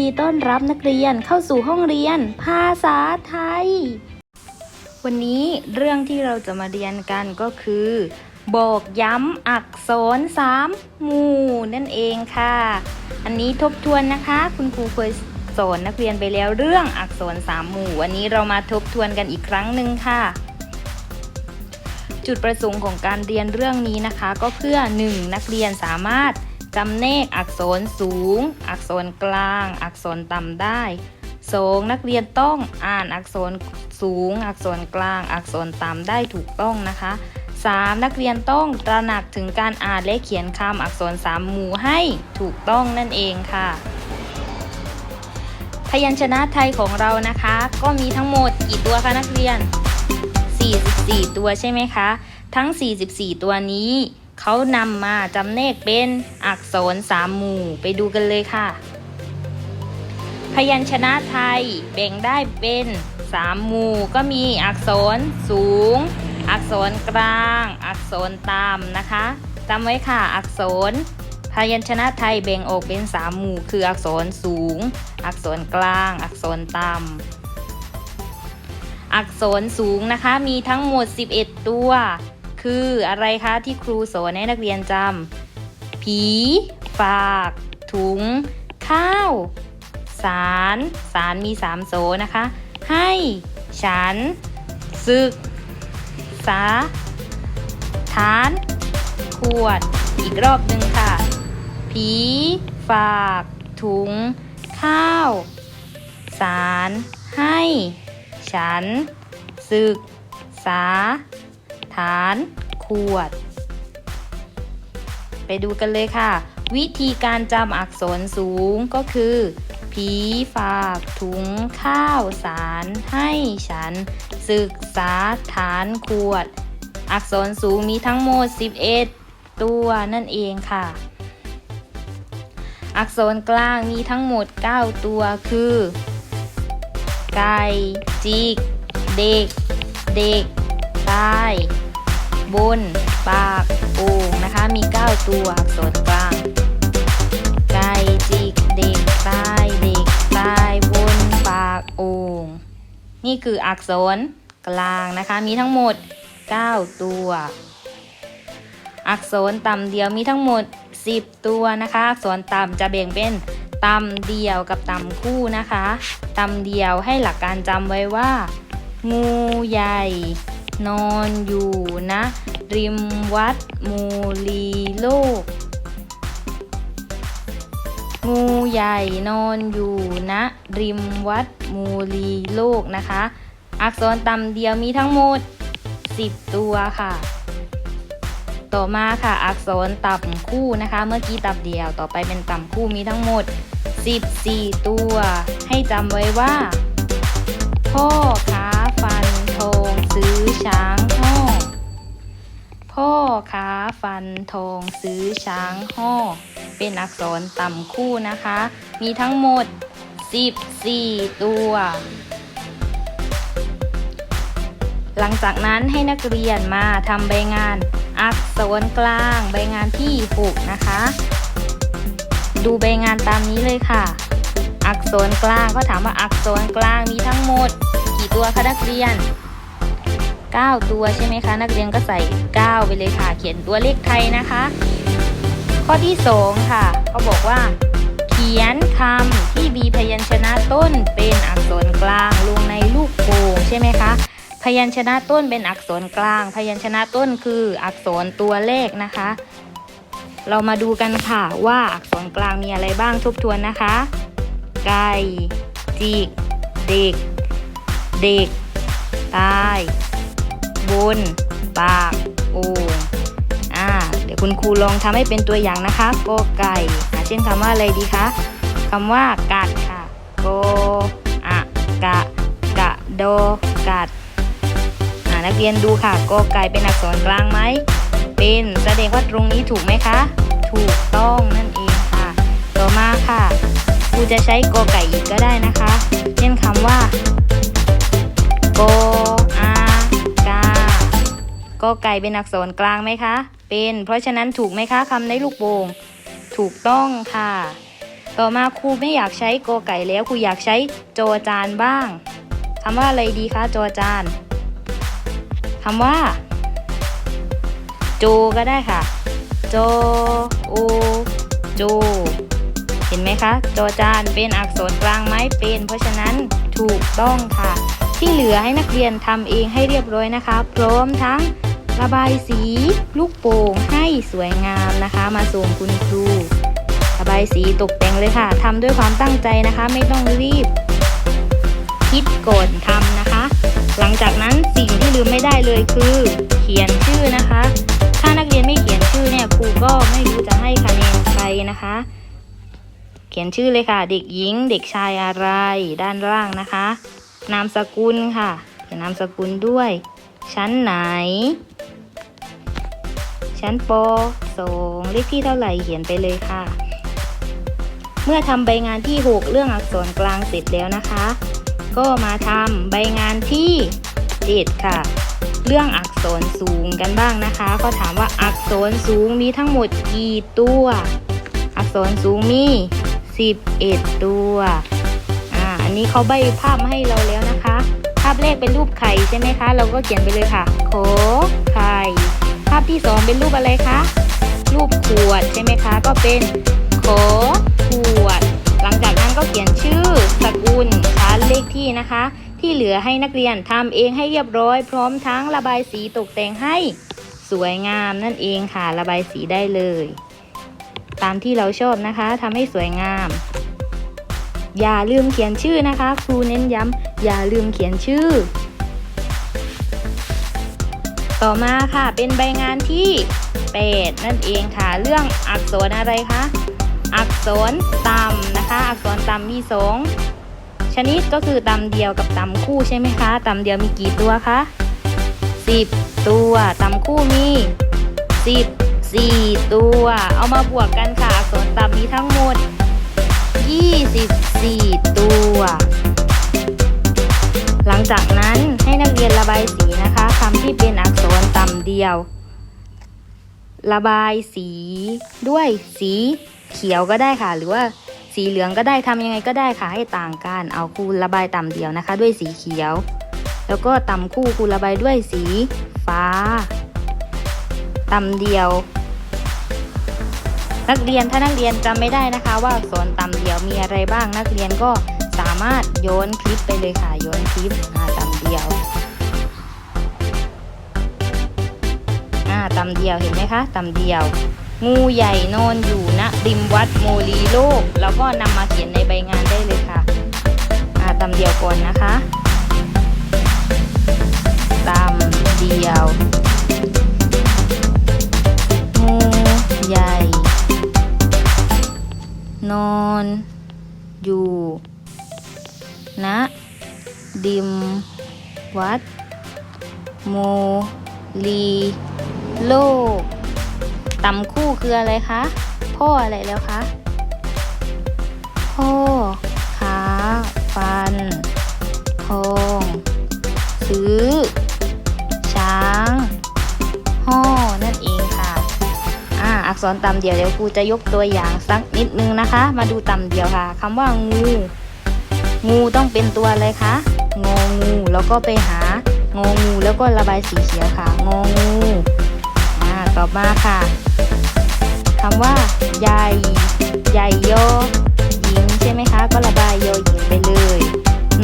ดีต้อนรับนักเรียนเข้าสู่ห้องเรียน ภาษาไทย วันนี้เรื่องที่เราจะมาเรียนกันก็คือ บอกย้ำอักษรสามหมู่ นั่นเองค่ะ อันนี้ทบทวนนะคะ คุณครูเคยสอนนักเรียนไปแล้วเรื่องอักษรสามหมู่ วันนี้เรามาทบทวนกันอีกครั้งหนึ่งค่ะ จุดประสงค์ของการเรียนเรื่องนี้นะคะ ก็เพื่อ 1. นักเรียนสามารถ จำแนกอักษรสูง อักษรกลาง อักษรต่ำได้ 2. นักเรียนต้องอ่านอักษรสูง อักษรกลาง อักษรต่ำได้ถูกต้องนะคะ 3. นักเรียนต้องตระหนักถึงการอ่านและเขียนคำอักษรสามหมู่ให้ถูกต้องนั่นเองค่ะ พยัญชนะไทยของเรานะคะ ก็มีทั้งหมดกี่ตัวคะนักเรียน 44 ตัวใช่ไหมคะ ทั้ง 44 ตัวนี้ เขานำมาจำแนกเป็นอักษรสามหมู่ไปดูกันเลยค่ะ พยัญชนะไทยแบ่งได้เป็นสามหมู่ก็มีอักษรสูง อักษรกลาง อักษรต่ำนะคะจำไว้ค่ะอักษร พยัญชนะไทยแบ่งออกเป็นสามหมู่ คืออักษรสูง อักษรกลาง อักษรต่ำอักษรสูงนะคะมีทั้งหมด 11 ตัว คืออะไรคะที่ครูสอนให้นักเรียนจำผีฝาก ถุง ข้าว สาร สารมี3โสนะคะ ให้ ฉัน ซึก สา ฐาน ขวด อีกรอบหนึ่งค่ะ ผี ฝาก ถุง ข้าว สาร ให้ ฉันศึกษา ฐาน ขวด ไปดูกันเลยค่ะ วิธีการจำอักษรสูงก็คือ ผีฝากถุงข้าวสารให้ฉัน ศึกษาฐานขวด อักษรสูงมีทั้งหมด 11 ตัวนั่นเองค่ะ อักษรกลางมีทั้งหมด 9 ตัวคือไก่จิก เด็ก เด็กตาย บน ปากโอ่งนะคะ มี 9 ตัวอักษรกลาง ไก่จิกเด็กตายเด็กตายบน ปากโอ่งนี่คืออักษรกลางนะคะ มีทั้งหมด 9 ตัว อักษรต่ำเดียวมีทั้งหมด 10 ตัวนะคะ อักษรต่ำจะแบ่งเป็นต่ำเดียวกับต่ำคู่นะคะ ต่ำเดียวให้หลักการจำไว้ว่า งูใหญ่ นอนอยู่นะ ริมวัดมูลีโลก งูใหญ่นอนอยู่นะ ริมวัดมูลีโลกนะคะ อักษรต่ำเดียวมีทั้งหมด 10 ตัวค่ะ ต่อมาค่ะ อักษรต่ำคู่นะคะ เมื่อกี้ต่ำเดียว ต่อไปเป็นต่ำคู่มีทั้งหมด 14 ตัว ให้จำไว้ว่า พ่อค้าฟันทองซื้อ ช้างห่อพ่อค้าฟันทองซื้อช้างห่อเป็นอักษรต่ำคู่นะคะ มีทั้งหมด 14 ตัว หลังจากนั้นให้นักเรียนมาทำใบงานอักษรกลางใบงานที่ 6 นะคะ ดูใบงานตามนี้เลยค่ะ อักษรกลางก็ถามว่าอักษรกลางมีทั้งหมด กี่ตัวคะนักเรียน 9 ตัวใช่ไหมคะ นักเรียนก็ใส่ 9 ไปเลยค่ะ เขียนตัวเลขไทยนะคะ ข้อที่ 2 ค่ะ เขาบอกว่า เขียนคำที่มีพยัญชนะต้นเป็นอักษรกลางลงในลูกโป่งใช่ไหมคะพยัญชนะต้นเป็นอักษรกลาง พยัญชนะต้นคืออักษรตัวเลขนะคะ เรามาดูกันค่ะว่าอักษรกลางมีอะไรบ้างทบทวนนะคะ ไก่จิก เด็ก เด็ก ตาย บนปากโอ่งอ่าเดี๋ยวคุณครูลองทำให้เป็นตัวอย่างนะคะกอไก่เช่นคำว่าอะไรดีคะคำว่ากัดค่ะกออะกะกะโดกัดนักเรียนดูค่ะกอไก่เป็นอักษรกลางไหมเป็นแสดงว่าตรงนี้ถูกไหมคะ ถูกต้องนั่นเองค่ะ ต่อมาค่ะครูจะใช้กอไก่อีกก็ได้นะคะ เช่นคำว่ากอา กอไก่เป็นอักษรกลางไหมคะ เป็น เพราะฉะนั้นถูกไหมคะคำในลูกโป่งถูกต้องค่ะ ต่อมาครูไม่อยากใช้กอไก่แล้วครูอยากใช้จอจานบ้างคำว่าอะไรดีคะจอจานคำว่า โจก็ได้ค่ะ โจโอโจ เห็นไหมคะ จอจานเป็นอักษรกลางไหมเป็น เพราะฉะนั้นถูกต้องค่ะ ที่เหลือให้นักเรียนทำเองให้เรียบร้อยนะคะ พร้อมทั้ง ระบายสีลูกโป่งให้สวยงามนะคะ มาส่งคุณครูระบายสีตกแต่งเลยค่ะทำด้วยความตั้งใจนะคะ ไม่ต้องรีบ คิดก่อนทำนะคะ หลังจากนั้นสิ่งที่ลืมไม่ได้เลยคือ เขียนชื่อนะคะ ถ้านักเรียนไม่เขียนชื่อเนี่ยครูก็ไม่รู้จะให้คะแนนใครนะคะ เขียนชื่อเลยค่ะ เด็กหญิง เด็กชายอะไร ด้านล่างนะคะ นามสกุลค่ะเขียนนามสกุลด้วย ชั้นไหน ชั้นป2เลขที่เท่าไหร่เขียนไปเลยค่ะ เมื่อทำใบงานที่ 6 เรื่องอักษรกลางเสร็จแล้วนะคะ ก็มาทำใบงานที่7ค่ะ เรื่องอักษรสูงกันบ้างนะคะ ก็ถามว่าอักษรสูงมีทั้งหมดกี่ตัว อักษรสูงมี 11 ตัว อ่า อันนี้เขาใบภาพมาให้เราแล้วาพแรกเป็นรูปไข่ใช่ไหมคะ เราก็เขียนไปเลยค่ะ โขไข่ ภาพที่สองเป็นรูปอะไรคะ รูปขวดใช่ไหมคะ ก็เป็นโขขวด หลังจากนั้นก็เขียนชื่อ สกุลชั้นเลขที่นะคะ ที่เหลือให้นักเรียนทำเองให้เรียบร้อย พร้อมทั้งระบายสีตกแต่งให้สวยงามนั่นเองค่ะ ระบายสีได้เลย ตามที่เราชอบนะคะทำให้สวยงาม อย่าลืมเขียนชื่อนะคะ ครูเน้นย้ำอย่าลืมเขียนชื่อ ต่อมาค่ะเป็นใบงานที่ 8 นั่นเองค่ะ เรื่องอักษรอะไรคะอักษรต่ำนะคะ อักษรต่ำมีสองชนิดก็คือต่ำเดียวกับต่ำคู่ใช่ไหมคะต่ำเดียวมีกี่ตัวคะ10 ตัวต่ำคู่มี14ตัว เอามาบวกกันค่ะอักษรต่ำมีทั้งหมด 24 ตัว หลังจากนั้นให้นักเรียนระบายสีนะคะคำที่เป็นอักษรต่ำเดียว ระบายสีด้วยสีเขียวก็ได้ค่ะ หรือว่าสีเหลืองก็ได้ทำยังไงก็ได้ค่ะให้ต่างกัน เอาคูณระบายต่ำเดียวนะคะ ด้วยสีเขียว แล้วก็ต่ำคู่คูณระบายด้วยสีฟ้า ต่ำเดียว นักเรียนถ้านักเรียนจำไม่ได้นะคะ ว่าอักษรต่ำเดียวมีอะไรบ้าง นักเรียนก็สามารถโยนคลิปไปเลยค่ะโยนคลิปอ่าต่ำเดียวอ่าตำเดียวเห็นไหมคะตำเดียว งูใหญ่นอนอยู่ณริมวัดโมลีโลก แล้วก็นำมาเขียนในใบงานได้เลยค่ะอ่าตำเดียวก่อนนะคะตำเดียว ดิมวัด โมลีโลกตำคู่คืออะไรคะ พ่ออะไรแล้วคะ พ่อขาฟัน ทอง ซื้อ ช้าง ห่อ นั่นเองค่ะ อ่า อักษรตำเดียวเดี๋ยวครูจะยกตัวอย่างสักนิดนึงนะคะ มาดูตำเดียวค่ะคำว่างู งูต้องเป็นตัวอะไรคะ งองู แล้วก็ไปหางองูแล้วก็ระบายสีเขียวค่ะ งองูอ่าต่อมาค่ะคำว่าใหญ่ใหญ่โยหญิงใช่ไหมคะ ก็ระบายโยหญิงไปเลย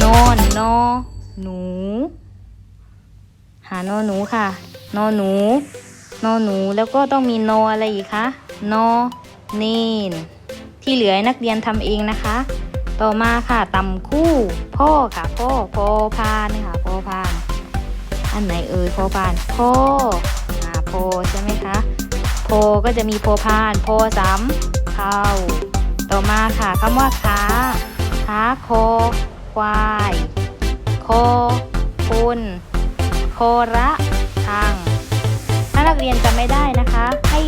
นอนนอหนู หานอหนูค่ะ นอหนูนอหนูแล้วก็ต้องมีนออะไรอีกคะนอเนนที่เหลือนักเรียนทำเองนะคะ ต่อมาค่ะตำคู่พ่อค่ะพ่อพอพานค่ะพอพาน อันไหนเอ่ยพอพานพ่ออ่าพอใช่ไหมคะโพก็จะมีโพพานโพซ้ำเข้าต่อมาค่ะคำว่าขาขาโคควายโคคุณโคระทังถ้านักเรียนจำไม่ได้นะคะ ให้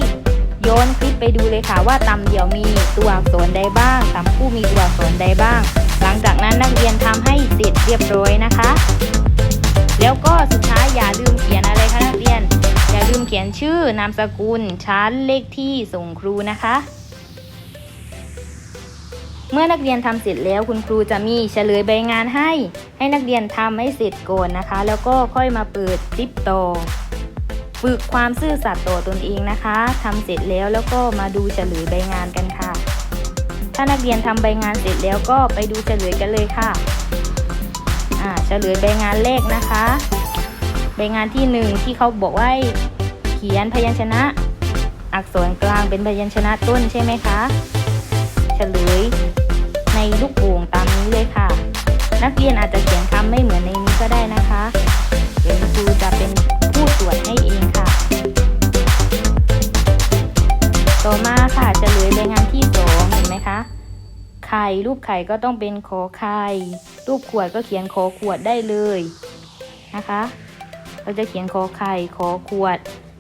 โยนคลิปไปดูเลยค่ะว่าตำเดี่ยวมีตัวอักษรใดบ้างตำคู่มีตัวอักษรใดบ้าง หลังจากนั้นนักเรียนทำให้เสร็จเรียบร้อยนะคะ แล้วก็สุดท้ายอย่าลืมเขียนอะไรคะนักเรียน อย่าลืมเขียนชื่อนามสกุลชั้นเลขที่ส่งครูนะคะ เมื่อนักเรียนทำเสร็จแล้วคุณครูจะมีเฉลยใบงานให้ ให้นักเรียนทำให้เสร็จก่อนนะคะ แล้วก็ค่อยมาเปิดคลิปต่อ ฝึกความซื่อสัตย์ต่อตนเองนะคะทำเสร็จแล้วแล้วก็มาดูเฉลยใบงานกันค่ะ ถ้านักเรียนทำใบงานเสร็จแล้วก็ไปดูเฉลยกันเลยค่ะอ่าเฉลยใบงานเลขนะคะ ใบงานที่หนึ่งที่เขาบอกว่าเขียนพยัญชนะ อักษรกลางเป็นพยัญชนะต้นใช่ไหมคะ เฉลยในลูกโป่งตามนี้เลยค่ะ นักเรียนอาจจะเขียนคำไม่เหมือนในนี้ก็ได้นะคะ เดี๋ยวครูจะเป็น รูปไข่ก็ต้องเป็นขอไข่รูปขวดก็เขียนขอขวดได้เลยนะคะ เราจะเขียนขอไข่ขอขวด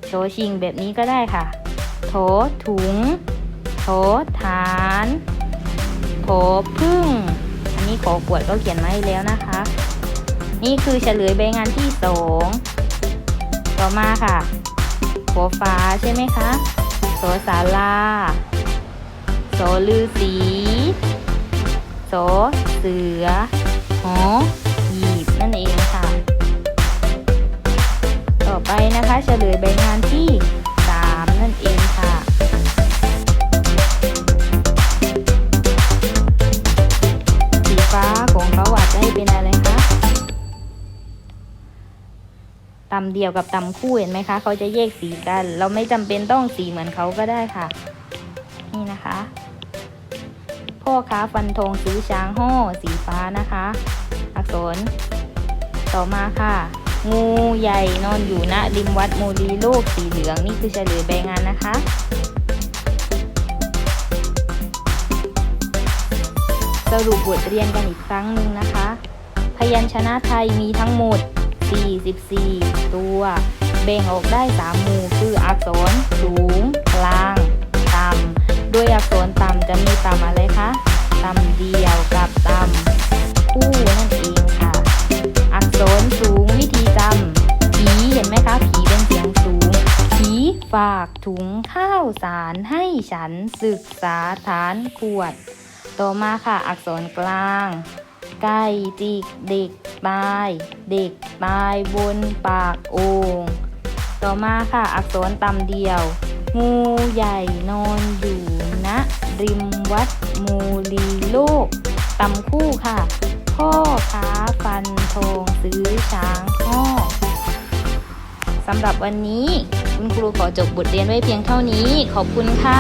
โชชิงแบบนี้ก็ได้ค่ะโถถุงโถฐานโถพึ่ง อันนี้ขอขวดก็เขียนมาให้แล้วนะคะ นี่คือเฉลยใบงานที่สองต่อมาค่ะขอฟ้าใช่ไหมคะโสศาลาโสลือสี เสือหอหยีบนั่นเองค่ะ ต่อไปนะคะเฉลยใบงานที่สามนั่นเองค่ะสีฟ้าของเขาอาจจะให้เป็นอะไรคะตำเดียวกับตำคู่เห็นไหมคะ เขาจะแยกสีกัน เราไม่จำเป็นต้องสีเหมือนเขาก็ได้ค่ะ พ่อค้าฟันธงซื้อช้างห่อสีฟ้านะคะ อักษร ต่อมาค่ะ งูใหญ่นอนอยู่ณริมวัดโมลีโลกสีเหลืองนี่คือเฉลยใบงานนะคะสรุปบทเรียนกันอีกครั้งหนึ่งนะคะ พยัญชนะไทยมีทั้งหมด 44 ตัว แบ่งออกได้ 3 หมู่คืออักษรสูง กลาง ต่ำ โดยอักษรต่ำ จะมีตำอะไรคะตำเดียวกับตำคู่นั่นเองค่ะ อักษรสูงวิธีจำผีเห็นไหมคะผีเป็นเสียงสูงผีฝากถุงข้าวสารให้ฉันศึกษาฐานขวด ต่อมาค่ะอักษรกลางไก่จิกเด็กตาย เด็กตายบนปากโอ่งต่อมาค่ะอักษรตำเดียว งูใหญ่นอนอยู่ณริมวัดมูลีโลกตำคู่ค่ะ พ่อค้าฟันทองซื้อช้างพ่อสำหรับวันนี้ คุณครูขอจบบทเรียนไว้เพียงเท่านี้ ขอบคุณค่ะ